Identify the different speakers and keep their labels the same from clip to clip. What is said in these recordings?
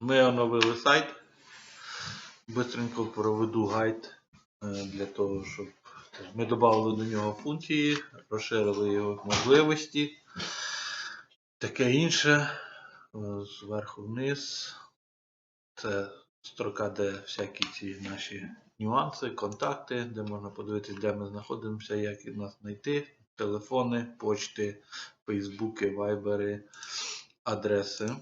Speaker 1: Ми оновили сайт. Бистренько проведу гайд е, для того, щоб ми додали до нього функції, розширили його можливості. Таке інше. Е, Зверху вниз. Це строка, де всякі ці наші нюанси, контакти, де можна подивитися, де ми знаходимося, як нас знайти, телефони, почти, фейсбуки, вайбери, адреси.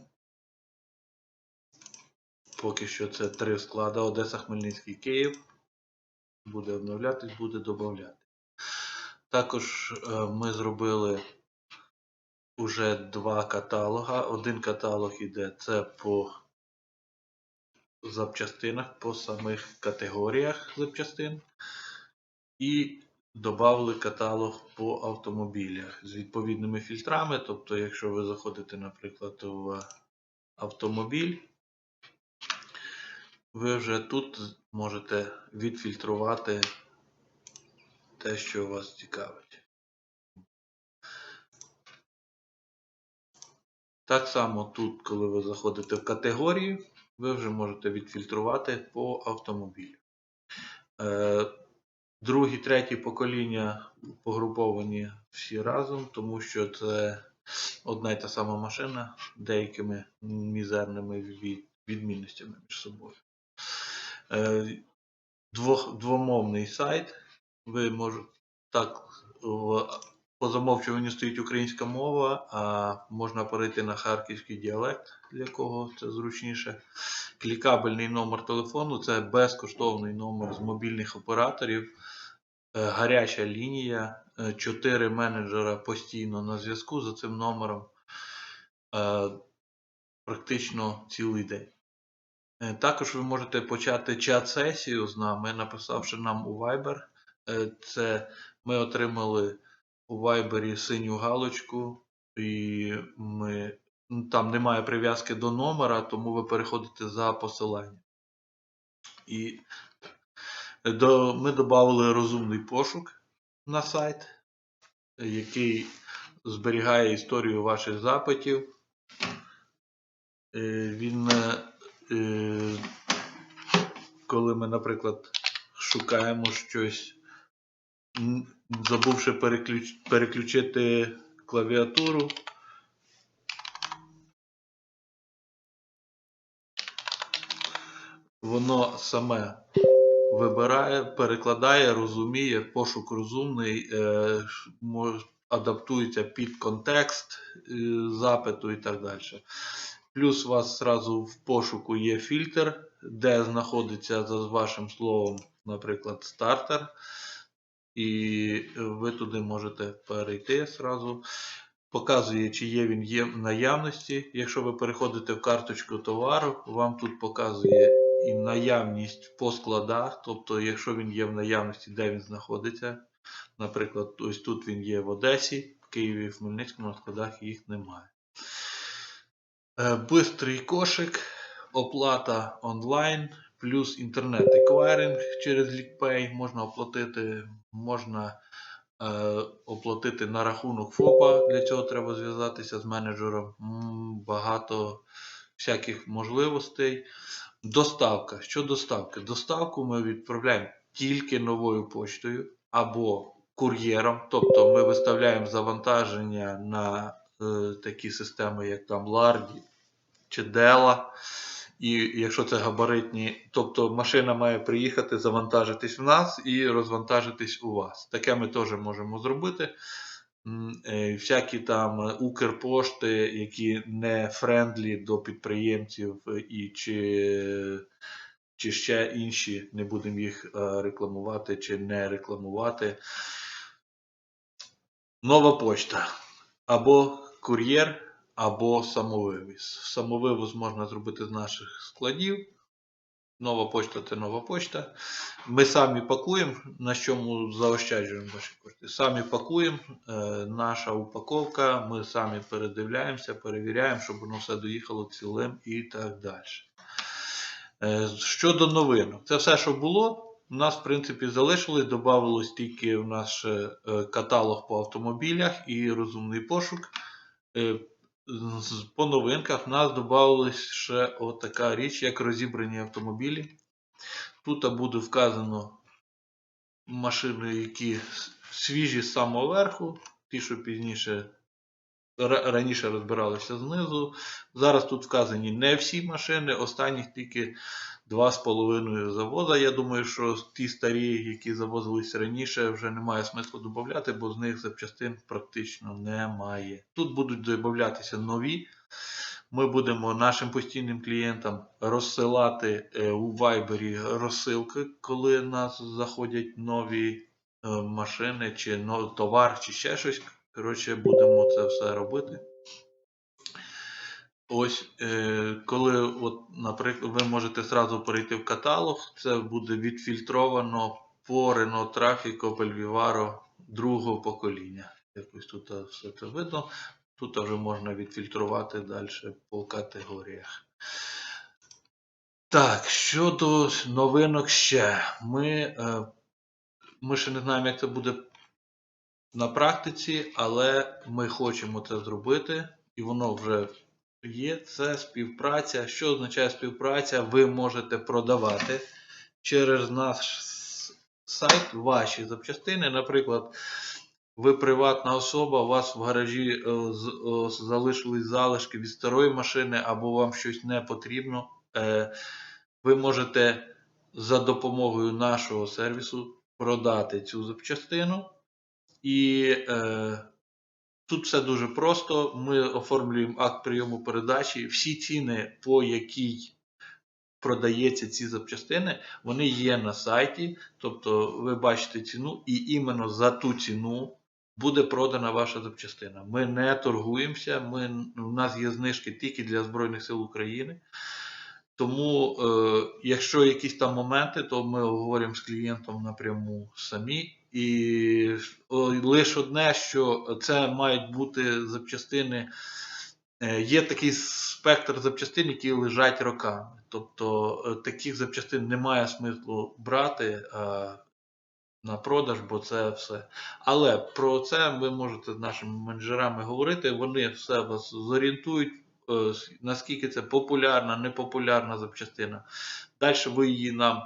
Speaker 1: Поки що це три склади. Одеса, Хмельницький, Київ. Буде обновлятись, буде додати. Також е, ми зробили уже два каталога. Один каталог іде це по запчастинах, по самих категоріях запчастин. І додали каталог по автомобілях з відповідними фільтрами. Тобто, якщо ви заходите, наприклад, в автомобіль, ви вже тут можете відфільтрувати те, що вас цікавить. Так само тут, коли ви заходите в категорію, ви вже можете відфільтрувати по автомобілю. Е, Другі, треті покоління погруповані всі разом, тому що це одна й та сама машина деякими мізерними відмінностями між собою. Е, двомовний сайт. Ви можете так по замовчуванню стоїть українська мова, а можна перейти на харківський діалект, для кого це зручніше. Клікабельний номер телефону це безкоштовний номер з мобільних операторів. Е, Гаряча лінія, е, чотири менеджера постійно на зв'язку за цим номером практично цілий день. Е, Також ви можете почати чат-сесію з нами, написавши нам у Viber. Е, Це ми отримали у Viber синю галочку, і ми, ну, там немає прив'язки до номера, тому ви переходите за посиланням. І до, ми додали розумний пошук на сайт, який зберігає історію ваших запитів. Е, Він, коли ми, наприклад, шукаємо щось, забувши переключ, переключити клавіатуру, воно саме вибирає, перекладає, розуміє, пошук розумний, е, адаптується під контекст е, запиту і так далі. Плюс у вас зразу в пошуку є фільтр, де знаходиться за вашим словом, наприклад, стартер. І ви туди можете перейти зразу. Показує, чи є він є в наявності. Якщо ви переходите в карточку товару, вам тут показує і наявність по складах. Тобто, якщо він є в наявності, де він знаходиться. Наприклад, ось тут він є в Одесі, в Києві, в Хмельницькому на складах їх немає. Е, Бистрий кошик, оплата онлайн, плюс інтернет-еквайринг через LeakPay можна оплатити, можна е, оплатити на рахунок ФОПа. Для цього треба зв'язатися з менеджером. Багато всяких можливостей. Доставка. Що доставки? Доставку ми відправляємо тільки новою поштою або кур'єром. Тобто ми виставляємо завантаження на такі системи, як там Lardi чи Della. І якщо це габаритні, тобто машина має приїхати, завантажитись в нас і розвантажитись у вас. Таке ми теж можемо зробити. Е, Всякі там е, Укрпошти, які не френдлі до підприємців е, і чи, чи ще інші, не будемо їх е, рекламувати чи не рекламувати. Нова почта. Або кур'єр, або самовивіз. Самовивоз можна зробити з наших складів. Нова почта це нова почта. Ми самі пакуємо, на чому заощаджуємо ваші кошти. Самі пакуємо, е, наша упаковка, ми самі передивляємося, перевіряємо, щоб воно все доїхало цілим і так далі. Е, щодо новинок, це все, що було. У нас, в принципі, залишилось, додавалось тільки в наш е, каталог по автомобілях і розумний пошук. Е, по новинках в нас додавалась ще отака річ, як розібрані автомобілі. Тут буде вказано машини, які свіжі з самого верху, ті, що пізніше раніше розбиралися знизу. Зараз тут вказані не всі машини, останніх тільки 2,5 завоза. Я думаю, що ті старі, які завозились раніше, вже немає смислу додати, бо з них запчастин практично немає. Тут будуть додатися нові. Ми будемо нашим постійним клієнтам розсилати е, у Viber розсилки, коли нас заходять нові е, машини, чи товар, чи ще щось. Коротше, будемо це все робити. Ось, е, коли, от, наприклад, ви можете зразу перейти в каталог, це буде відфільтровано по Renault Traffic Opel другого покоління. Якось тут е, все це видно. Тут вже можна відфільтрувати далі по категоріях. Так, щодо новинок ще. Ми, е, ми ще не знаємо, як це буде на практиці, але ми хочемо це зробити, і воно вже є. Це співпраця. Що означає співпраця? Ви можете продавати через наш сайт ваші запчастини. Наприклад, ви приватна особа, у вас в гаражі е, залишились залишки від старої машини, або вам щось не потрібно. Е, Ви можете за допомогою нашого сервісу продати цю запчастину. І е, тут все дуже просто. Ми оформлюємо акт прийому передачі. Всі ціни, по якій продається ці запчастини, вони є на сайті. Тобто ви бачите ціну, і іменно за ту ціну буде продана ваша запчастина. Ми не торгуємося, ми, у нас є знижки тільки для Збройних сил України. Тому, е, якщо якісь там моменти, то ми говоримо з клієнтом напряму самі. І лише одне, що це мають бути запчастини. е, Є такий спектр запчастин, які лежать роками. Тобто е, таких запчастин немає смислу брати на продаж, бо це все. Але про це ви можете з нашими менеджерами говорити. Вони все вас зорієнтують, е, наскільки це популярна, непопулярна запчастина. Далі ви її нам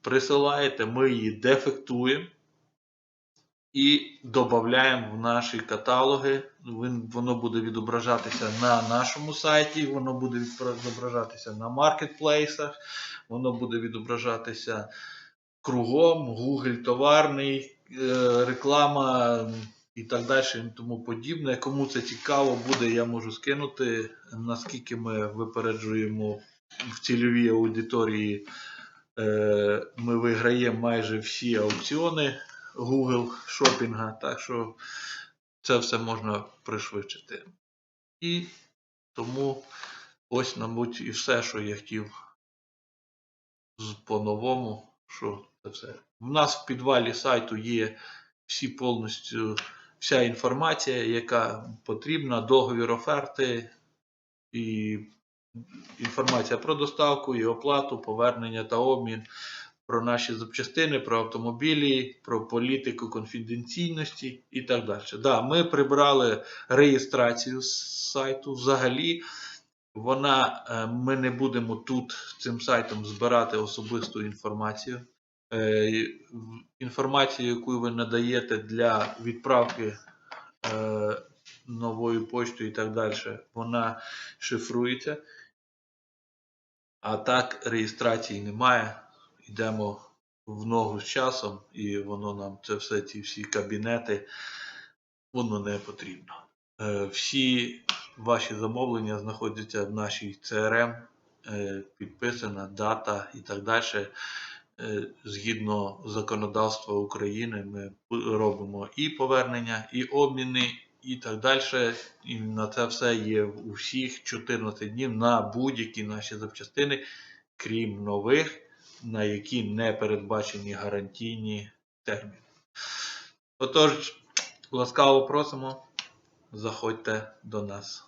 Speaker 1: присилаєте, ми її дефектуємо і додаємо в наші каталоги. Воно буде відображатися на нашому сайті, воно буде відображатися на маркетплейсах, воно буде відображатися кругом, Google товарний, е, реклама і так далі і тому подібне. Кому це цікаво буде, я можу скинути, наскільки ми випереджуємо в цільовій аудиторії. Е, Ми виграємо майже всі аукціони Google шопінга, так що це все можна пришвидшити. І тому ось, мабуть, і все, що я хотів по-новому, що це все. У нас в підвалі сайту є всі повністю вся інформація, яка потрібна, договір оферти і інформація про доставку і оплату, повернення та обмін, про наші запчастини, про автомобілі, про політику конфіденційності і так далі. Да, ми прибрали реєстрацію з сайту взагалі. Вона, е, ми не будемо тут цим сайтом збирати особисту інформацію. Е, Інформацію, яку ви надаєте для відправки е, новою поштою і так далі, вона шифрується. А так реєстрації немає. Йдемо в ногу з часом, і воно нам це все, ці всі кабінети, воно не потрібно. Е, Всі ваші замовлення знаходяться в нашій CRM, е, підписана дата і так далі. Е, Згідно законодавства України, ми робимо і повернення, і обміни, і так далі. І на це все є у всіх 14 днів на будь-які наші запчастини, крім нових, на які не передбачені гарантійні терміни. Отож, ласкаво просимо, заходьте до нас.